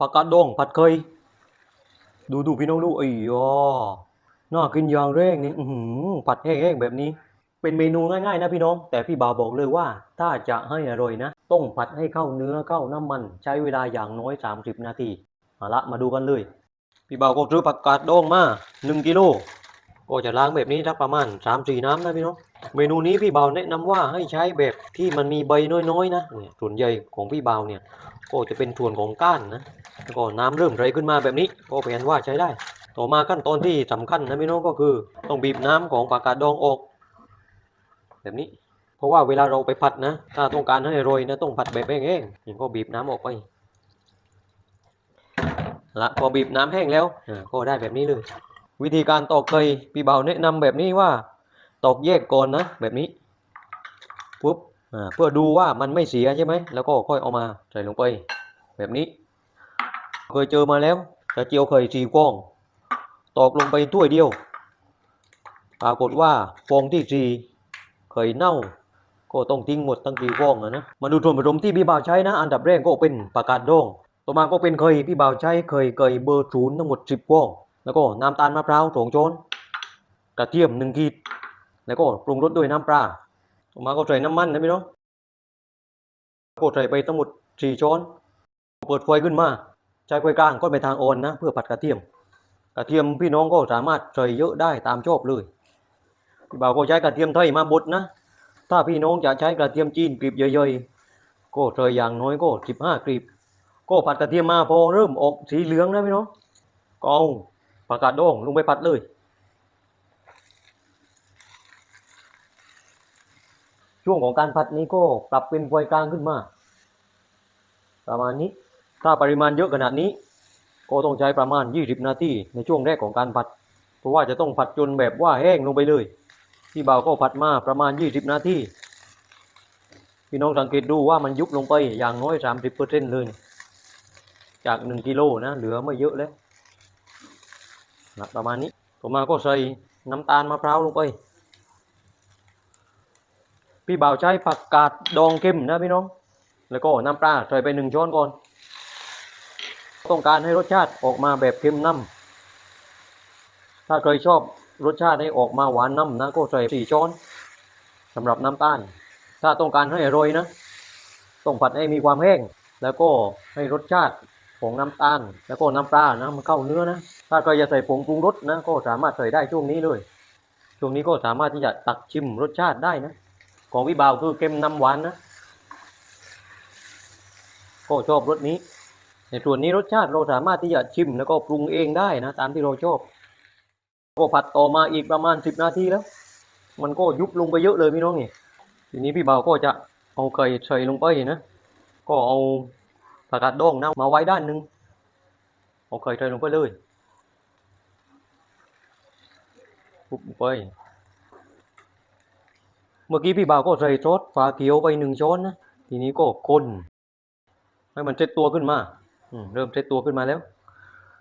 ผักกาดดองผัดเคยดูดูพี่น้องดูไอ้ยอน่ากินอย่างแรงนี่อืผัดแห้งๆแบบนี้ เป็นเมนูง่ายๆนะพี่น้อง แต่พี่บ่าวบอกเลยว่า ถ้าจะให้อร่อยนะ ต้องผัดให้เข้าเนื้อเข้าน้ำมัน ใช้เวลาอย่างน้อย 30 นาที มาละมาดูกันเลย พี่บ่าวก็ซื้อผักกาดดองมา1กิโล ก็จะล้างแบบนี้สักประมาณ3-4น้ำนะพี่น้องเมนูนี้พี่เบาแนะนำว่าให้ใช้แบบที่มันมีใบน้อยๆนะเนี่ยส่วนใหญ่ของพี่เบาเนี่ยก็จะเป็นส่วนของก้านนะแล้วก็น้ำเริ่มไหลขึ้นมาแบบนี้ก็เป็นว่าใช้ได้ ต่อมาขั้นตอนที่สำคัญนะพี่น้องก็คือ ต้องบีบน้ำของผักกาดองออก แบบนี้ เพราะว่าเวลาเราไปผัดนะ ถ้าต้องการให้อร่อยนะต้องผัดแบบแห้งๆนี่ก็บีบน้ำออกไปละพอบีบน้ำแห้งแล้วก็ได้แบบนี้เลย วิธีการตอกเคยพี่เบาแนะนำแบบนี้ว่าตอกแยกก่อนนะแบบนี้ปุ๊บเพื่อดูว่ามันไม่เสียใช่ไหมแล้วก็ค่อยเอามาใส่ลงไป แบบนี้ เคยเจอมาแล้วแต่เจียวเคยสีฟอง ตอกลงไปถ้วยเดียวปรากฏว่าฟองที่สีเคยเน่า ก็ต้องทิ้งหมดทั้งสี่ฟองอะนะมาดูส่วนผสมที่พี่บ่าวใช้นะ อันดับแรกก็เป็นปากกาดดอง ต่อมาก็เป็นเคยพี่บ่าวใช้เคยเคยเบอร์ศูนย์ทั้งหมดสิบฟอง แล้วก็น้ำตาลมะพร้าวสองช้อนกระเทียมหนึ่งขีด แล้วก็ปรุงรสด้วยน้ำปลาต่อมาก็ใส่น้ำมันนะพี่น้องก็ใส่ไปทั้งหมดสี่ช้อน เปิดไฟขึ้นมา ใช้ไฟกลางก็ไปทางอ่อนนะ เพื่อผัดกระเทียม กระเทียมพี่น้องก็สามารถใส่เยอะได้ตามชอบเลยพี่บ่าวก็ใช้กระเทียมไทยมาบดนะ ถ้าพี่น้องจะใช้กระเทียมจีนกรีบใหญ่ๆก็ใส่อย่างน้อยก็สิบห้ากรีบ ก็ผัดกระเทียมมาพอเริ่มออกสีเหลืองนะพี่น้องก็เอา ผักกาดดองลงไปผัดเลยช่วงของการผัดนี้ก็ปรับเป็นไฟกลางขึ้นมา ประมาณนี้ถ้าปริมาณเยอะขนาดนี้ ก็ต้องใช้ประมาณ 20 นาทีในช่วงแรกของการผัด เพราะว่าจะต้องผัดจนแบบว่าแห้งลงไปเลยพี่เบาก็ผัดมาประมาณ 20 นาทีพี่น้องสังเกตดูว่ามันยุบลงไปอย่างน้อย 30%เลย จาก 1กิโลนะเหลือไม่เยอะแล้ว นะประมาณนี้ต่อมาก็ใส่น้ำตาลมะพร้าวลงไป พี่บ่าวใช้ผักกาดดองเค็มนะพี่น้อง แล้วก็น้ำปลาใส่ไปหนึ่งช้อนก่อน ต้องการให้รสชาติออกมาแบบเค็มน้ำถ้าเคยชอบรสชาติให้ออกมาหวานน้ำนะก็ใส่สี่ช้อนสำหรับน้ำตาล ถ้าต้องการให้อร่อยนะ ต้องผัดให้มีความแห้ง แล้วก็ให้รสชาติ ของน้ำตาลแล้วก็น้ำปลานะมันเข้าเนื้อนะถ้าใครจะใส่ผงปรุงรสนะ ก็สามารถใส่ได้ช่วงนี้เลยช่วงนี้ก็สามารถที่จะตักชิมรสชาติได้นะ ของพี่บ่าวคือเค็มน้ำหวานนะ ก็ชอบรสนี้ ในส่วนนี้รสชาติเราสามารถที่จะชิมแล้วก็ปรุงเองได้นะ ตามที่เราชอบก็ผัดต่อมาอีกประมาณสิบนาทีแล้ว มันก็ยุบลงไปเยอะเลยพี่น้องนี่ทีนี้พี่บ่าวก็จะเอาไก่ใส่ลงไปนะ ก็เอา ผักกาดดองนะมาไว้ด้านหนึ่งเอาไก่ใส่ลงไปเลยปุ๊บไป เมื่อกี้พี่บ่าวก็ใส่ซอสฝาเขียวไปหนึ่งช้อนนะ ทีนี้ก็คนให้มันเซ็ตตัวขึ้นมาอืมเริ่มเซ็ตตัวขึ้นมาแล้ว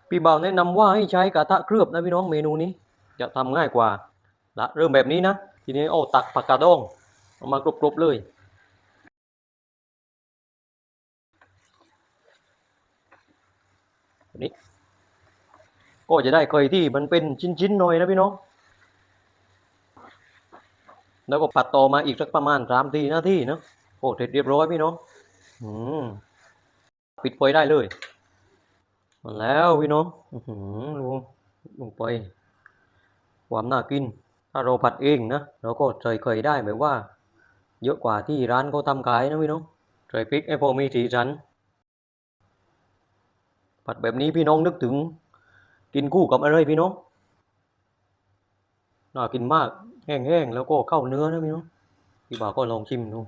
พี่บ่าวแนะนำว่าให้ใช้กระทะเคลือบนะพี่น้องเมนูนี้ จะทำง่ายกว่าละเริ่มแบบนี้นะ ทีนี้เอาตักผักกาดดอง เอามากรบๆเลย นี้ ก็จะได้เคยที่มันเป็นชิ้นๆหน่อยนะพี่น้อง แล้วก็ผัดต่อมาอีกสักประมาณสามทีนาทีเนะโอ้เสร็จเรียบร้อยพี่น้องอืมปิดไฟได้เลยมาแล้วพี่น้องหือลงลงไปความน่ากิน ถ้าเราผัดเองนะเราก็ใส่เคยได้แบบว่า เยอะกว่าที่ร้านเขาทำขายนะพี่น้องใส่พริกให้พอมีสีสัน ผัดแบบนี้พี่น้องนึกถึง กินคู่กับอะไรพี่น้องน่ากินมากแห้งๆแล้วก็เข้าเนื้อนะพี่น้องพี่บ่าวก็ลองชิมดู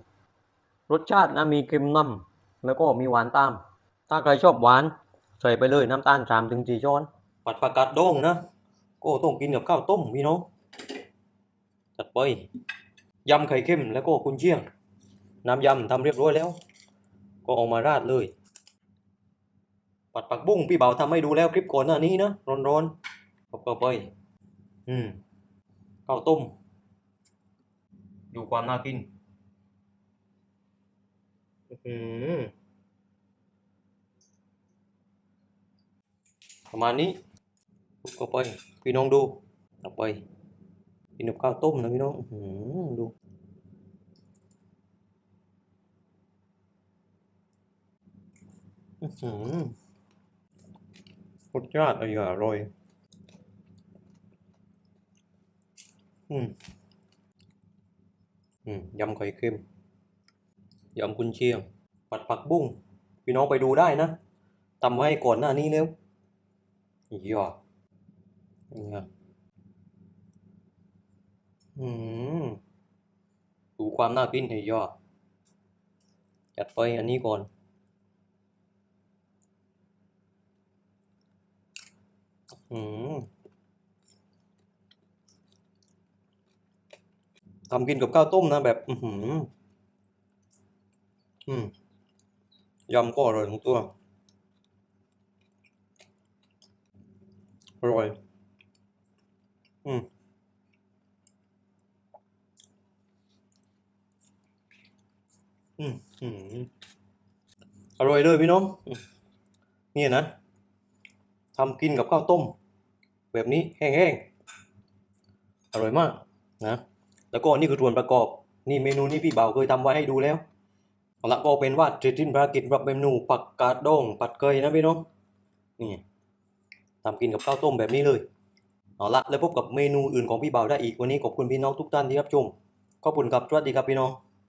รสชาตินะมีเค็มนำแล้วก็มีหวานตาม ถ้าใครชอบหวานใส่ไปเลยน้ำตาลสามถึงสี่ช้อน ผัดผักกาดดองนะก็ต้องกินกับข้าวต้มพี่น้องจัดไปยำไข่เค็มแล้วก็กุนเชียง น้ำยำทำเรียบร้อยแล้ว ก็เอามาราดเลย ผัดผักบุ้งพี่เบ่าทำให้ดูแล้วคลิปก่อนหน้านี้นะร้อนๆเข้าไปอืมข้าวต้ม ดูความน่ากินอื้อประมาณนี้ปุ๊บก็ไปพี่น้องดูต่อไปกินกับข้าวต้มนะพี่น้องอื้อหือดู อื้อหือรสชาติอร่อย อืม อืม ยำไข่เค็ม ยำกุนเชียง ผัดผักบุ้ง พี่น้องไปดูได้นะทำไว้ก่อนหน้านี้แล้วอีหยอนี่ไงอืม ดูความน่ากินไอ้ยอด จัดไปอันนี้ก่อน อืมทำกินกับข้าวต้มนะแบบ อือหืออืมยำก็อร่อยทั้งตัว อร่อย อืมอืมอืมอร่อยเลยพี่น้อง นี่นะทำกินกับข้าวต้ม แบบนี้แห้งๆ อร่อยมากนะ แล้วก็นี่คือส่วนประกอบ นี่เมนูนี้พี่เบาเคยทำไว้ให้ดูแล้วเอาละก็เป็นว่าเสร็จสิ้นภารกิจรับเมนูปักกาดดองผัดเกยนะพี่น้อง นี่ทำกินกับข้าวต้มแบบนี้เลย เอาละแล้วพบกับเมนูอื่นของพี่เบาได้อีกวันนี้ขอบคุณพี่น้องทุกท่านที่รับชม ขอบคุณครับสวัสดีครับพี่น้อง